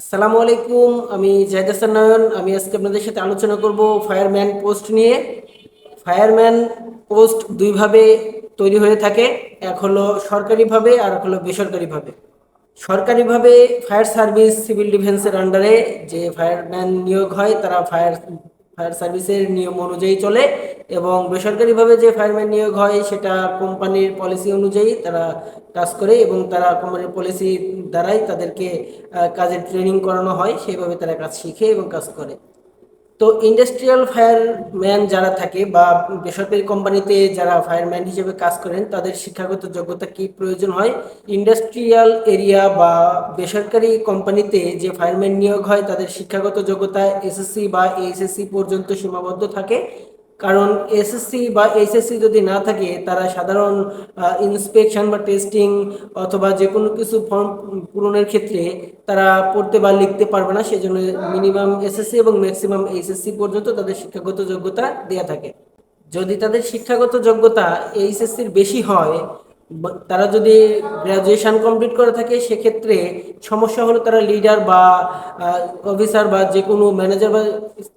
আসসালামু আলাইকুম, আমি জাহিদ হাসান নয়ন। আমি আজকে আপনাদের সাথে আলোচনা করব ফায়ারম্যান পোস্ট নিয়ে। ফায়ারম্যান পোস্ট দুইভাবে তৈরি হয়ে থাকে, এক হলো সরকারিভাবে আর এক হলো বেসরকারিভাবে। সরকারিভাবে ফায়ার সার্ভিস, সিভিল ডিফেন্সের আন্ডারে যে ফায়ারম্যান নিয়োগ হয়, তারা ফায়ার ফায়ার সার্ভিসের নিয়ম অনুযায়ী চলে এবং বেসরকারিভাবে যে ফায়ারম্যান নিয়োগ হয় সেটা কোম্পানির পলিসি অনুযায়ী তারা কাজ করে এবং তারা কোম্পানির পলিসি দ্বারাই তাদেরকে কাজের ট্রেনিং করানো হয়। সেইভাবে তারা কাজ শিখে এবং কাজ করে। তো ইন্ডাস্ট্রিয়াল ফায়ারম্যান যারা থাকে বা বেসরকারি কোম্পানিতে যারা ফায়ারম্যান হিসেবে কাজ করেন, তাদের শিক্ষাগত যোগ্যতা কি প্রয়োজন হয়? ইন্ডাস্ট্রিয়াল এরিয়া বা বেসরকারি কোম্পানিতে যে ফায়ারম্যান নিয়োগ হয়, তাদের শিক্ষাগত যোগ্যতা এসএসসি বা এইচএসসি পর্যন্ত সীমাবদ্ধ থাকে। কারণ এসএসসি বা এইচএসসি যদি না থাকে, তারা সাধারণ ইন্সপেকশন বা টেস্টিং অথবা যে কোনো কিছু ফর্ম পূরণের ক্ষেত্রে তারা পড়তে বা লিখতে পারবে না। সেজন্য মিনিমাম এসএসসি এবং ম্যাক্সিমাম এইচএসসি পর্যন্ত তাদের শিক্ষাগত যোগ্যতা দেওয়া থাকে। যদি তাদের শিক্ষাগত যোগ্যতা এইচএসসির বেশি হয় তারা যদি গ্র্যাজুয়েশন কমপ্লিট করে থাকে, সেক্ষেত্রে সমস্যা হলো তারা লিডার বা অফিসার বা যে কোনো ম্যানেজার বা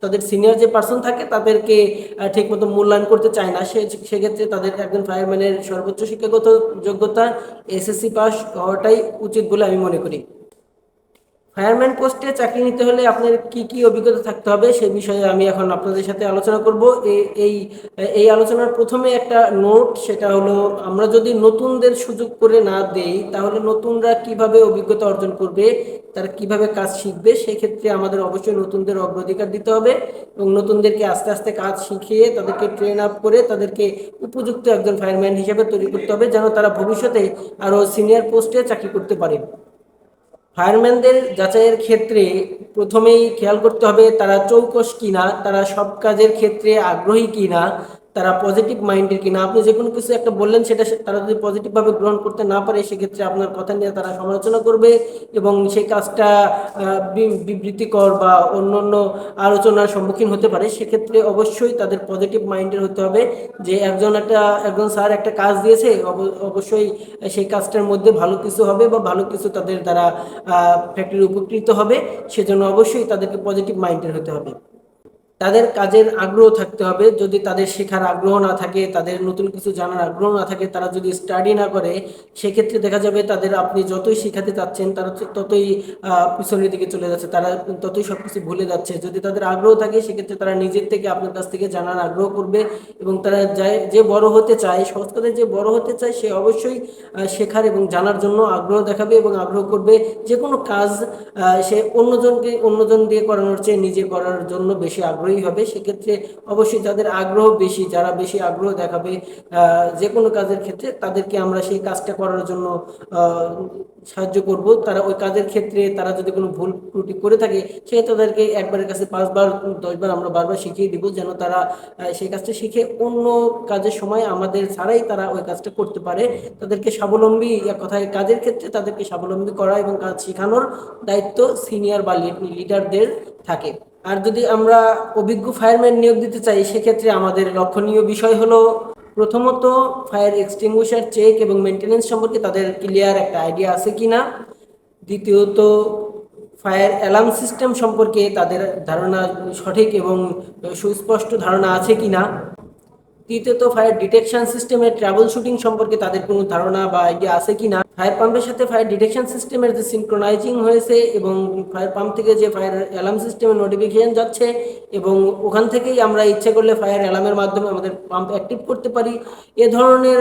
তাদের সিনিয়র যে পার্সন থাকে, তাদেরকে ঠিক ঠিকমতো মূল্যায়ন করতে চায় না। সে, সেক্ষেত্রে তাদের একজন ফায়ারম্যানের সর্বোচ্চ শিক্ষাগত যোগ্যতা এসএসসি পাস হওয়াটাই উচিত বলে আমি মনে করি। ফায়ারম্যান পোস্টে চাকরি নিতে হলে আপনার কি কি অভিজ্ঞতা থাকতে হবে সেই বিষয়ে আমি এখন আপনাদের সাথে আলোচনা করব। এই এই আলোচনার প্রথমে একটা নোট, সেটা হলো আমরা যদি নতুনদের সুযোগ করে না দেই, তাহলে নতুনরা কীভাবে অভিজ্ঞতা অর্জন করবে, তারা কীভাবে কাজ শিখবে, সেক্ষেত্রে আমাদের অবশ্যই নতুনদের অগ্রাধিকার দিতে হবে এবং নতুনদেরকে আস্তে আস্তে কাজ শিখিয়ে তাদেরকে ট্রেন আপ করে তাদেরকে উপযুক্ত একজন ফায়ারম্যান হিসেবে তৈরি করতে হবে, যেন তারা ভবিষ্যতে আরও সিনিয়র পোস্টে চাকরি করতে পারে। ফায়ারম্যানদের যাচাইয়ের ক্ষেত্রে প্রথমেই খেয়াল করতে হবে তারা চৌকস কিনা, তারা সব কাজের ক্ষেত্রে আগ্রহী কিনা তারা পজিটিভ মাইন্ডের কিনা। আপনি যে কোনো কিছু একটা বললেন, সেটা তারা যদি পজিটিভভাবে গ্রহণ করতে না পারে, সেক্ষেত্রে আপনার কথা নিয়ে তারা সমালোচনা করবে এবং সেই কাজটা বিবৃতিকর বা অন্য অন্য আলোচনার সম্মুখীন হতে পারে। সেক্ষেত্রে অবশ্যই তাদের পজিটিভ মাইন্ডের হতে হবে যে একজন একটা একজন স্যার একটা কাজ দিয়েছে, অব- অবশ্যই সেই কাজটার মধ্যে ভালো কিছু হবে বা ভালো কিছু তাদের দ্বারা ফ্যাক্টরি উপকৃত হবে। সেজন্য অবশ্যই তাদেরকে পজিটিভ মাইন্ডের হতে হবে। তাদের কাজের আগ্রহ থাকতে হবে। যদি তাদের শেখার আগ্রহ না থাকে, তাদের নতুন কিছু জানার আগ্রহ না থাকে, তারা যদি স্টাডি না করে, সেক্ষেত্রে দেখা যাবে তাদের আপনি যতই শেখাতে চাচ্ছেন, তারা ততই পিছনের দিকে চলে যাচ্ছে, তারা ততই সব কিছু ভুলে যাচ্ছে। যদি তাদের আগ্রহ থাকে, সেক্ষেত্রে তারা নিজের থেকে আপনার কাছ থেকে জানার আগ্রহ করবে এবং তারা যায়, যে বড় হতে চায়, সহজ যে বড় হতে চায়, সে অবশ্যই শেখার এবং জানার জন্য আগ্রহ দেখাবে এবং আগ্রহ করবে। যে কোনো কাজ সে অন্যজনকে, অন্যজন দিয়ে করানোর চেয়ে নিজে করার জন্য বেশি আগ্রহী হবে। সেক্ষেত্রে অবশ্যই যাদের আগ্রহ বেশি, যারা বেশি আগ্রহ দেখাবে যে কোনো কাজের ক্ষেত্রে তাদেরকে আমরা সেই কাজটা করার জন্য সাহায্য করব। তারা ওই কাজের ক্ষেত্রে তারা যদি কোনো ভুল ত্রুটি করে থাকে, সে তাদেরকে একবারের কাছে পাঁচবার, দশবার আমরা বারবার শিখিয়ে দিব যেন তারা সেই কাজটা শিখে অন্য কাজের সময় আমাদের ছাড়াই তারা ওই কাজটা করতে পারে। তাদেরকে স্বাবলম্বী, এক কথায় কাজের ক্ষেত্রে তাদেরকে স্বাবলম্বী করা এবং কাজ শেখানোর দায়িত্ব সিনিয়র বা লিডারদের থাকে। আর যদি আমরা অভিজ্ঞ ফায়ারম্যান নিয়োগ দিতে চাই, সেক্ষেত্রে আমাদের লক্ষণীয় বিষয় হলো, প্রথমত ফায়ার এক্সটিংগুইশার চেক এবং মেনটেনেন্স সম্পর্কে তাদের ক্লিয়ার একটা আইডিয়া আছে কি না দ্বিতীয়ত ফায়ার অ্যালার্ম সিস্টেম সম্পর্কে তাদের ধারণা সঠিক এবং সুস্পষ্ট ধারণা আছে কিনা। তৃতীয়ত ফায়ার ডিটেকশন সিস্টেমের ট্রাভেল শুটিং সম্পর্কে তাদের কোনো ধারণা বা আইডিয়া আছে কি না ফায়ার পাম্পের সাথে ফায়ার ডিটেকশন সিস্টেমের যে সিনক্রোনাইজিং হয়েছে এবং ফায়ার পাম্প থেকে যে ফায়ার অ্যালার্ম সিস্টেমের নোটিফিকেশন যাচ্ছে এবং ওখান থেকেই আমরা ইচ্ছে করলে ফায়ার অ্যালার্মের মাধ্যমে আমাদের পাম্প অ্যাক্টিভ করতে পারি। এ ধরনের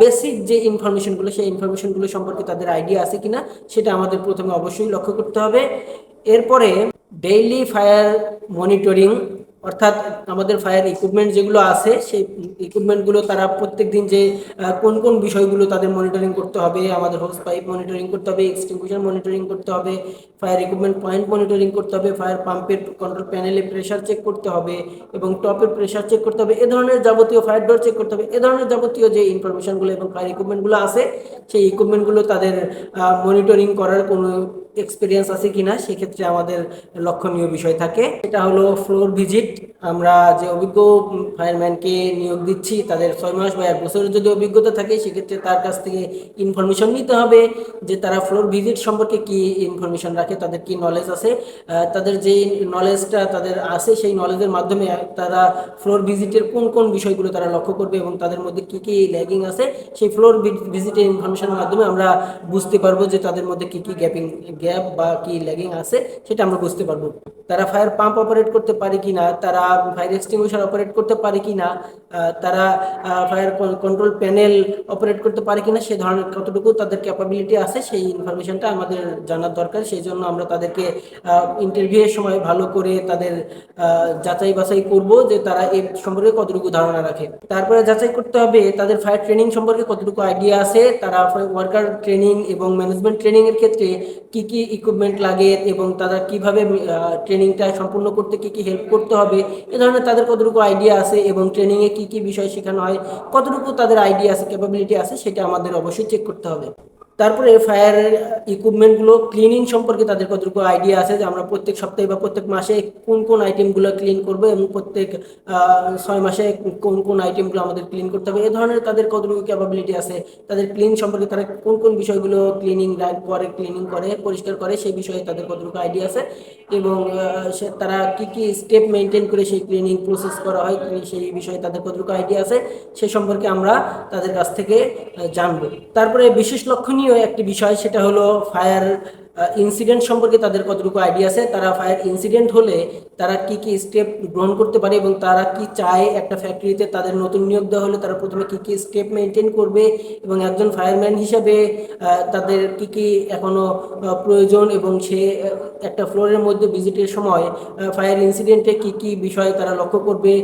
বেসিক যে ইনফরমেশনগুলো সেই ইনফরমেশনগুলো সম্পর্কে তাদের আইডিয়া আছে কিনা সেটা আমাদের প্রথমে অবশ্যই লক্ষ্য করতে হবে। এরপরে ডেইলি ফায়ার মনিটরিং অর্থাৎ আমাদের ফায়ার ইকুইপমেন্ট যেগুলো আছে, সেই ইকুইপমেন্টগুলো তারা প্রত্যেক দিন যে কোন কোন বিষয়গুলো তাদের মনিটরিং করতে হবে, আমাদের হোস পাইপ মনিটরিং করতে হবে এক্সটিংগুইশার মনিটরিং করতে হবে ফায়ার ইকুইপমেন্ট পয়েন্ট মনিটরিং করতে হবে ফায়ার পাম্পের কন্ট্রোল প্যানেলে প্রেশার চেক করতে হবে এবং টপের প্রেশার চেক করতে হবে, এ ধরনের যাবতীয় ফায়ার ডোর চেক করতে হবে, এ ধরনের যাবতীয় যে ইনফরমেশনগুলো এবং ফায়ার ইকুইপমেন্টগুলো আছে, সেই ইকুইপমেন্টগুলো তাদের মনিটরিং করার কোনো এক্সপিরিয়েন্স আছে কিনা, সেক্ষেত্রে আমাদের লক্ষণীয় বিষয় থাকে। এটা হলো ফ্লোর ভিজিট আমরা যে অভিজ্ঞ ফায়ারম্যানকে নিয়োগ দিচ্ছি, তাদের ছয় মাস বা এক বছরের যদি অভিজ্ঞতা থাকে, সেক্ষেত্রে তার কাছ থেকে ইনফরমেশন নিতে হবে যে তারা ফ্লোর ভিজিট সম্পর্কে কি ইনফরমেশন রাখে, তাদের কি নলেজ আছে। তাদের যে নলেজটা তাদের আছে, সেই নলেজের মাধ্যমে তারা ফ্লোর ভিজিটের কোন কোন বিষয়গুলো তারা লক্ষ্য করবে এবং তাদের মধ্যে কি কি ল্যাগিং আছে, সেই ফ্লোর ভিজিটের ইনফরমেশনের মাধ্যমে আমরা বুঝতে পারব যে তাদের মধ্যে কি কি গ্যাপিং গ্যাপ বা কি ল্যাগিং আছে, সেটা আমরা বুঝতে পারব। তারা ফায়ার পাম্প অপারেট করতে পারে কি না তারা ফায়ার এক্সটিংগুইশার অপারেট করতে পারে কি না তারা ফায়ার কন্ট্রোল প্যানেল অপারেট করতে পারে কিনা, সে ধরনের কতটুকু তাদের ক্যাপাবিলিটি আছে, সেই ইনফরমেশনটা আমাদের জানার দরকার। সেই জন্য আমরা তাদেরকে ইন্টারভিউয়ের সময় ভালো করে তাদের যাচাই বাছাই করব যে তারা এই সম্পর্কে কতটুকু ধারণা রাখে। তারপরে যাচাই করতে হবে, তাদের ফায়ার ট্রেনিং সম্পর্কে কতটুকু আইডিয়া আছে, তারা ওয়ার্কার ট্রেনিং এবং ম্যানেজমেন্ট ট্রেনিং এর ক্ষেত্রে কি কি ইকুইপমেন্ট লাগে এবং তারা কীভাবে ট্রেনিংটা সম্পূর্ণ করতে কি কি হেল্প করতে হবে, এ ধরনের তাদের কতটুকু আইডিয়া আছে এবং ট্রেনিংয়ে কি কি বিষয় শেখানো হয়, কতটুকু তাদের আইডিয়া আছে ক্যাপাবিলিটি আছে, সেটা আমাদের অবশ্যই চেক করতে হবে। তারপরে ফায়ার ইকুইপমেন্টগুলো ক্লিনিং সম্পর্কে তাদের কতটুকু আইডিয়া আছে যে আমরা প্রত্যেক সপ্তাহে বা প্রত্যেক মাসে কোন কোন আইটেমগুলো ক্লিন করব এবং প্রত্যেক ছয় মাসে কোন কোন আইটেমগুলো আমাদের ক্লিন করতে হবে? এ ধরনের তাদের কতটুকু ক্যাপাবিলিটি আছে? তাদের ক্লিন সম্পর্কে তারা কোন কোন বিষয়গুলো ক্লিনিং করে ক্লিনিং করে, পরিষ্কার করে সেই বিষয়ে তাদের কতটুকু আইডিয়া আছে? এবং তারা কি কি স্টেপ মেনটেন করে সেই ক্লিনিং প্রসেস করা হয় সেই বিষয়ে তাদের কতটুকু আইডিয়া আছে? সে সম্পর্কে আমরা তাদের কাছ থেকে জানব। তারপরে বিশেষ লক্ষণীয় একটি বিষয়, সেটা হলো ফায়ার ইনসিডেন্ট সম্পর্কে তাদের কতটুকু আইডিয়া আছে? তারা ফায়ার ইনসিডেন্ট হলে তারা কি কি স্টেপ গ্রহণ করতে পারে এবং তারা কি চায় একটা ফ্যাক্টরিতে তাদের নতুন নিয়োগ দেওয়া হলে তারা প্রথমে কি কি স্টেপ মেনটেন করবে এবং একজন ফায়ারম্যান হিসাবে তাদের কি কি এখনও প্রয়োজন এবং সে একটা ফ্লোরের মধ্যে ভিজিটের সময় ফায়ার ইনসিডেন্টে কি কি বিষয় তারা লক্ষ্য করবে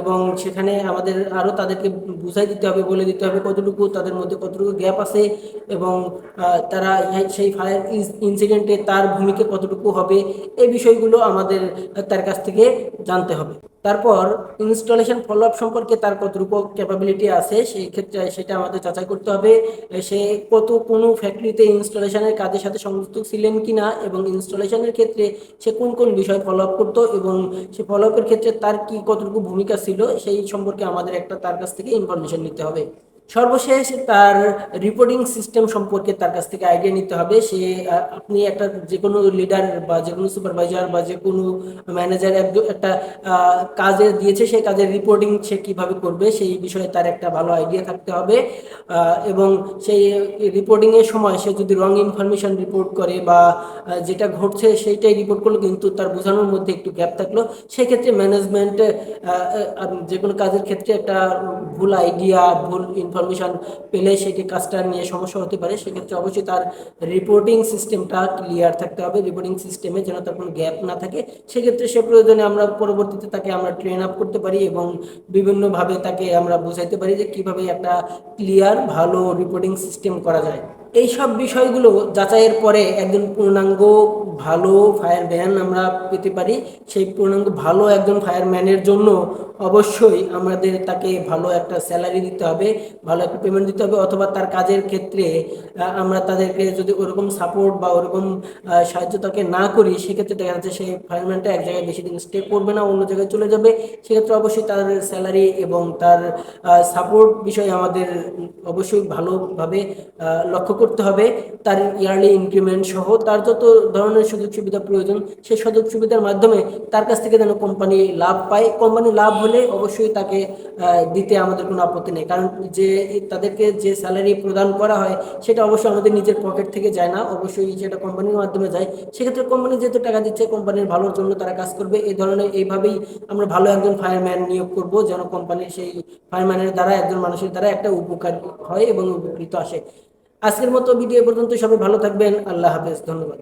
এবং সেখানে আমাদের আরও তাদেরকে বুঝাই দিতে হবে, বলে দিতে হবে কতটুকু, তাদের মধ্যে কতটুকু গ্যাপ আছে এবং তারা সেই ফায়ার ইনসিডেন্টে তার ভূমিকা কতটুকু হবে, এই বিষয়গুলো আমাদের তার কাছ থেকে জানতে হবে। তারপর ইনস্টলেশন ফলো আপ সম্পর্কে তার কতটুকু ক্যাপাবিলিটি আছে, সেই ক্ষেত্রে সেটা আমাদের যাচাই করতে হবে সে কত, কোনো ফ্যাক্টরিতে ইনস্টলেশনের কাজের সাথে সংযুক্ত ছিলেন কিনা এবং ইনস্টলেশনের ক্ষেত্রে সে কোন কোন বিষয় ফলো আপ করতো এবং সে ফলো আপের ক্ষেত্রে তার কি কতটুকু ভূমিকা ছিল, সেই সম্পর্কে আমাদের একটা তার কাছ থেকে ইনফরমেশন নিতে হবে। সর্বশেষ তার রিপোর্টিং সিস্টেম সম্পর্কে তার কাছ থেকে আইডিয়া নিতে হবে। সে আপনি একটা যে কোনো লিডার বা যে কোনো সুপারভাইজার বা যে কোনো ম্যানেজার একটা কাজে দিয়েছে, সেই কাজের রিপোর্টিং সে কীভাবে করবে, সেই বিষয়ে তার একটা ভালো আইডিয়া থাকতে হবে। এবং সেই রিপোর্টিংয়ের সময় সে যদি রং ইনফরমেশন রিপোর্ট করে বা যেটা ঘটছে সেইটাই রিপোর্ট করল, কিন্তু তার বোঝানোর মধ্যে একটু গ্যাপ থাকল, সেক্ষেত্রে ম্যানেজমেন্ট যে কোনো কাজের ক্ষেত্রে একটা ভুল আইডিয়া ভুল ইনফরমেশন পেলে সেটি কাজটা নিয়ে সমস্যা হতে পারে, সেক্ষেত্রে অবশ্যই তার রিপোর্টিং সিস্টেমটা ক্লিয়ার থাকতে হবে। রিপোর্টিং সিস্টেমে যেন তার কোনো গ্যাপ না থাকে, সেক্ষেত্রে সে প্রয়োজনে আমরা পরবর্তীতে তাকে আমরা ট্রেন আপ করতে পারি এবং বিভিন্নভাবে তাকে আমরা বোঝাইতে পারি যে কীভাবে একটা ক্লিয়ার ভালো রিপোর্টিং সিস্টেম করা যায়। এই সব বিষয়গুলো যাচাইয়ের পরে একজন পূর্ণাঙ্গ ভালো ফায়ারম্যান আমরা পেতে পারি। সেই পূর্ণাঙ্গ ভালো একজন ফায়ারম্যানের জন্য অবশ্যই আমাদের তাকে ভালো একটা স্যালারি দিতে হবে, ভালো একটা পেমেন্ট দিতে হবে অথবা তার কাজের ক্ষেত্রে আমরা তাদেরকে যদি ওরকম সাপোর্ট বা ওরকম সাহায্য তাকে না করি, সেক্ষেত্রে দেখা যাচ্ছে সেই ফায়ারম্যানটা এক জায়গায় বেশি দিন স্টে করবে না, অন্য জায়গায় চলে যাবে। সেক্ষেত্রে অবশ্যই তার স্যালারি এবং তার সাপোর্ট বিষয়ে আমাদের অবশ্যই ভালোভাবে লক্ষ্য করতে হবে, তার ইয়ারলি ইনক্রিমেন্ট সহ, তার যত ধরনের সুযোগ সুবিধা প্রয়োজন, সেই সুযোগ সুবিধার মাধ্যমে তার কাছ থেকে যেন কোম্পানি লাভ পায়। কোম্পানি লাভ হলে অবশ্যই তাকে দিতে আমাদের কোনো আপত্তি নেই। কারণ যে, তাদেরকে যে স্যালারি প্রদান করা হয়, সেটা অবশ্যই আমাদের নিজের পকেট থেকে যায় না। অবশ্যই সেটা কোম্পানির মাধ্যমে যায়, সেক্ষেত্রে কোম্পানি যেহেতু টাকা দিচ্ছে কোম্পানির ভালোর জন্য তারা কাজ করবে। এই ধরনের, এইভাবেই আমরা ভালো একজন ফায়ারম্যান নিয়োগ করব, যেন কোম্পানির সেই ফায়ারম্যানের দ্বারা, একজন মানুষের দ্বারা একটা উপকার হয় এবং উপকৃত আসে। আজকের মতো ভিডিও পর্যন্ত সবাই ভালো থাকবেন। আল্লাহ হাফেজ ধন্যবাদ।